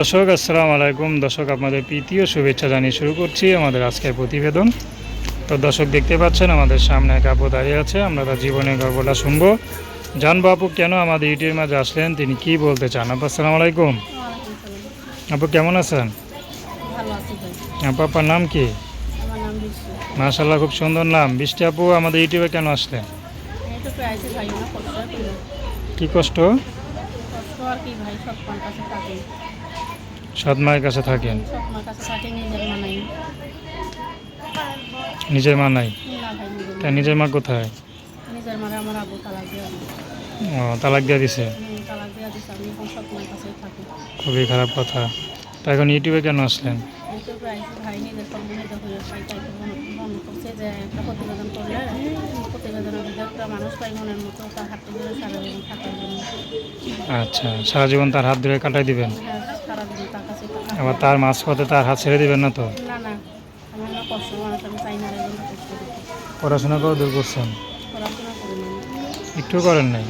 দর্শক আসসালামু আলাইকুম। দর্শক আপনাদের প্রীতীয় শুভেচ্ছা জানিয়ে শুরু করছি আমাদের আজকের প্রতিবেদন। তো দর্শক দেখতে পাচ্ছেন আমাদের সামনে এক আপু দাঁড়িয়ে আছে। আমরা তার জীবনের গল্পটা শুনব। জানব আপু কেন আমাদের ইউটিউবের মাঝে আসলেন? তিনি কি বলতে চান? আপু আসসালামু আলাইকুম। আপু কেমন আছেন? আপু আপনার নাম কি? মাশাল্লাহ খুব সুন্দর নাম। বৃষ্টি আপু আমাদের ইউটিউবে কেন আসলেন? কি কষ্ট? কষ্ট আর কি ভাই সব কাছে সৎ মায়ের কাছে থাকেন? নিজের মা নাই? তা নিজের মা কোথায়। ও, তালাক দিয়ে দিছে? খুবই খারাপ কথা। তা এখন ইউটিউবে কেন আসলেন? আচ্ছা সারা জীবন তার হাত ধরে কাটাই দিবেন? আবার তার মাঝপথে তার হাত ছেড়ে দিবেন না তো? পড়াশোনা করে দূর করছেন? একটু করেন নাই?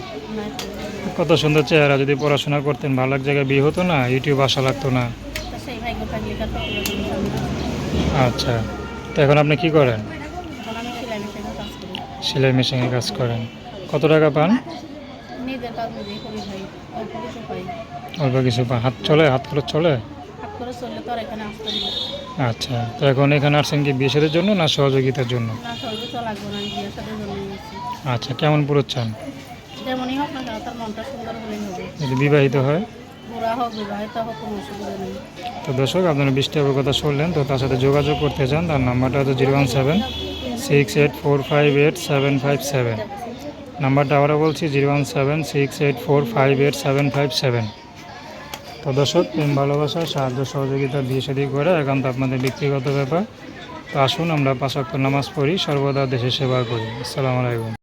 কত সুন্দর চেহারা যদি পড়াশোনা করতেন ভালো এক জায়গায় বিয়ে হতো না? ইউটিউব আসা লাগতো না। আচ্ছা। তো এখন আপনি কি করেন? সেলাই মেশিনে কাজ করেন। কত টাকা পান? নিজের করি ভাই অল্প কিছু পাই। অল্প কিছু পান হাত চলে? হাত খরচ চলে? হাত করে চললে তো আর এখানে আসতে আচ্ছা তো এখন এখানে আসছেন কি বিয়ে সাথের জন্য না সহযোগিতার জন্য? না লাগবে না আচ্ছা কেমন পুরো চান যেমনই হোক না তার মনটা সুন্দর হলেই হবে। যদি বিবাহিত হয়? তো দর্শক আপনারা বৃষ্টি আপুর কথা শুনলেন তো তার সাথে যোগাযোগ করতে চান তার নাম্বারটা হচ্ছে zero one seven six eight four five eight seven five seven. নাম্বারটা আবারও বলছি, zero one seven, six eight four, five eight, seven five seven. তো দর্শক, প্রেম, ভালোবাসা, সাহায্য, সহযোগিতা দিয়ে শাদী করে একান্ত আপনাদের ব্যক্তিগত ব্যাপার। তো আসুন, আমরা পাঁচ নামাজ পড়ি, সর্বদা দেশের সেবা করি। আসসালামু আলাইকুম।